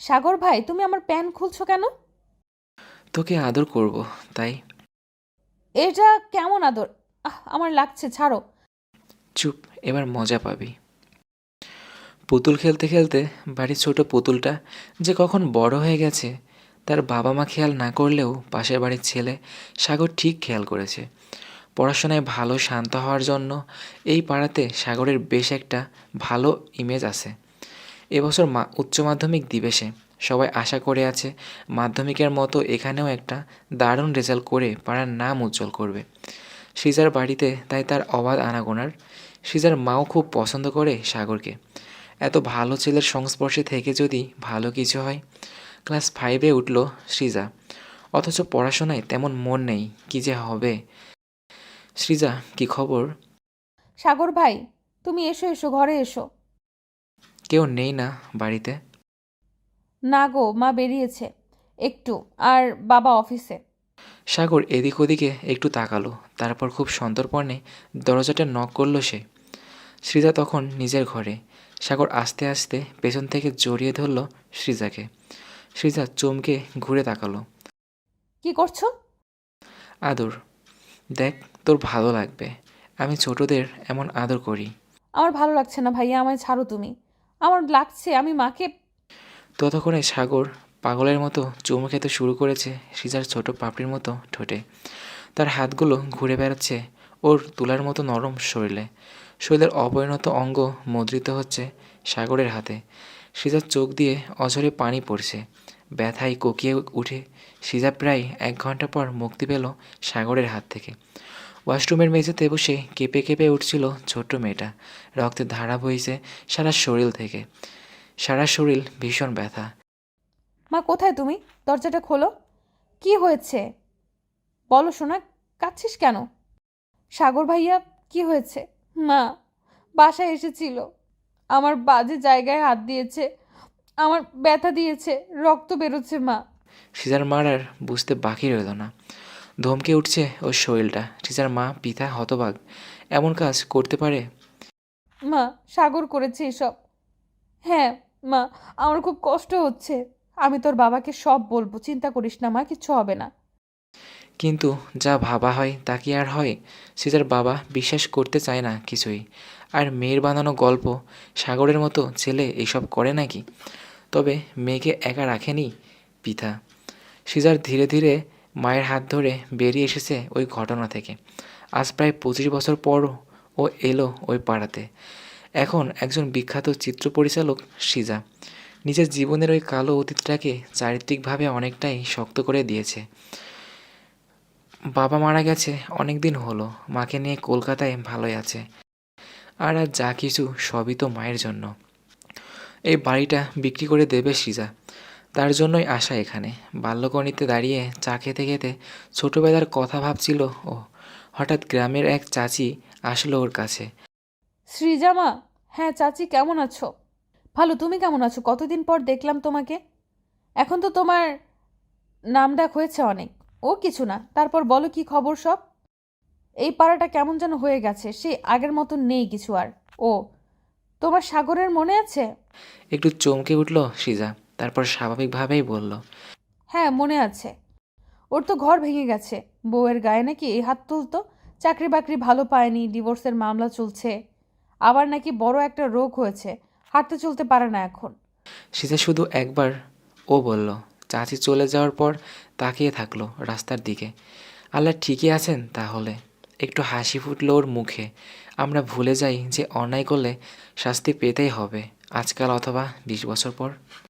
সাগর ভাই তুমি আমার প্যান খুলছো কেন? তোকে আদর করব তাই। এটা কেমন আদর? আহ, আমার লাগছে ছাড়ো। চুপ এবার মজা পাবি। পুতুল খেলতে খেলতে বাড়ির ছোট পুতুলটা যে কখন বড় হয়ে গেছে তার বাবা মা খেয়াল না করলেও পাশের বাড়ির ছেলে সাগর ঠিক খেয়াল করেছে। পড়াশোনায় ভালো শান্ত হওয়ার জন্য এই পাড়াতে সাগরের বেশ একটা ভালো ইমেজ আছে। এবছর মা উচ্চ মাধ্যমিক দিবে সে। সবাই আশা করে আছে মাধ্যমিকের মতো এখানেও একটা দারুণ রেজাল্ট করে পাড়ার নাম উজ্জ্বল করবে। সৃজার বাড়িতে তাই তার অবাধ আনাগোনার। সৃজার মাও খুব পছন্দ করে সাগরকে। এত ভালো ছেলের সংস্পর্শে থেকে যদি ভালো কিছু হয়, ক্লাস ফাইভে উঠল সৃজা। অথচ পড়াশোনায় তেমন মন নেই, কি যে হবে? সৃজা, কি খবর? সাগর ভাই, তুমি এসো এসো, ঘরে এসো। কেউ নেই না বাড়িতে? না গো মা বেরিয়েছে। একটু আর বাবা অফিসে। সাগর এদিক ওদিকে একটু তাকালো। তারপর খুব সন্তর্পণে দরজাটা নক করল সে। সৃজা তখন নিজের ঘরে। সাগর আস্তে আস্তে পেছন থেকে জড়িয়ে ধরলো সৃজাকে। সৃজা চমকে ঘুরে তাকালো। কি করছ? আদর। দেখ তোর ভালো লাগবে। আমি ছোটদের এমন আদর করি। আমার ভালো লাগছে না ভাইয়া আমায় ছাড়ো তুমি। আমার লাগছে, আমি মাকে ততক্ষণে সাগর পাগলের মতো চুমু খেতে শুরু করেছে সৃজার ছোট পাপড়ির মতো ঠোঁটে। তার হাতগুলো ঘুরে বেড়াচ্ছে ওর তুলার মতো নরম শরীরে। শরীরের অপরিণত অঙ্গ মুদ্রিত হচ্ছে সাগরের হাতে। সৃজার চোখ দিয়ে অঝরে পানি পড়ছে। ব্যথায় কোকিয়ে উঠে সৃজা প্রায় এক ঘণ্টা পর মুক্তি পেল সাগরের হাত থেকে। ওয়াশরুমের মেঝেতে বসে কেঁপে কেঁপে উঠছিল ছোট্ট মেয়েটা। রক্তের ধারা বইছে সারা শরীর থেকে। সারা শরীর ভীষণ ব্যথা। মা কোথায় তুমি? দরজাটা খোলো। কি হয়েছে? বলো শোনা কাঁদছিস কেন? সাগর ভাইয়া কি হয়েছে? মা বাসায় এসেছিল। আমার বাজে জায়গায় হাত দিয়েছে। আমার ব্যথা দিয়েছে। রক্ত বেরোচ্ছে মা। সিজার মার আর বুঝতে বাকি রইল না। ধমকে উঠছে ওর শরীরটা। সিজার মা পিতা হতবাক এমন কাজ করতে পারে? মা সাগর করেছে এসব। হ্যাঁ মা আমার খুব কষ্ট হচ্ছে। আমি তোর বাবাকে সব বলব চিন্তা করিস না মা কিছু হবে না। কিন্তু যা ভাবা হয় তা কি আর হয়? সিজার বাবা বিশ্বাস করতে চায় না কিছুই। আর মেয়ের বানানো গল্প সাগরের মতো ছেলে এসব করে নাকি? তবে মেয়েকে একা রাখেনি পিতা। সিজার ধীরে ধীরে মায়ের হাত ধরে বেরিয়ে এসেছে ওই ঘটনা থেকে। আজ প্রায় পঁচিশ বছর পরও ও এলো ওই পাড়াতে। এখন একজন বিখ্যাত চিত্র পরিচালক সিজা। নিজের জীবনের ওই কালো অতীতটাকে চারিত্রিকভাবে অনেকটাই শক্ত করে দিয়েছে। বাবা মারা গেছে অনেক দিন হলো, মাকে নিয়ে কলকাতায় ভালোই আছে। আর আর যা কিছু সবই তো মায়ের জন্য। এই বাড়িটা বিক্রি করে দেবে সিজা। তার জন্যই আসা এখানে। বাল্যকণিতে দাঁড়িয়ে চা খেতে খেতে ছোটোবেলার কথা ভাবছিল ও। হঠাৎ গ্রামের এক চাচি আসলো ওর কাছে। সৃজা মা হ্যাঁ চাচি কেমন আছো? ভালো তুমি কেমন আছো? কতদিন পর দেখলাম তোমাকে। এখন তো তোমার নাম ডাক হয়েছে অনেক। ও কিছু না তারপর বলো কি খবর সব? এই পাড়াটা কেমন যেন হয়ে গেছে সে আগের মতো নেই কিছু আর। ও তোমার সাগরের মনে আছে? একটু চমকে উঠল সিজা। তারপর স্বাভাবিকভাবেই বলল হ্যাঁ মনে আছে। ওর তো ঘর ভেঙে গেছে। বউয়ের গায়ে নাকি এই হাত তুলতো। চাকরি বাকরি ভালো পায়নি ডিভোর্সের মামলা চলছে। আবার নাকি বড় একটা রোগ হয়েছে। হাঁটতে চলতে পারে না এখন। সিজা শুধু একবার ও বলল চাচি চলে যাওয়ার পর তাকিয়ে থাকল রাস্তার দিকে। আল্লাহ ঠিকই আছেন তাহলে। একটু হাসি ফুটলো ওর মুখে। আমরা ভুলে যাই যে অন্যায় করলে শাস্তি পেতেই হবে। আজকাল অথবা বিশ বছর পর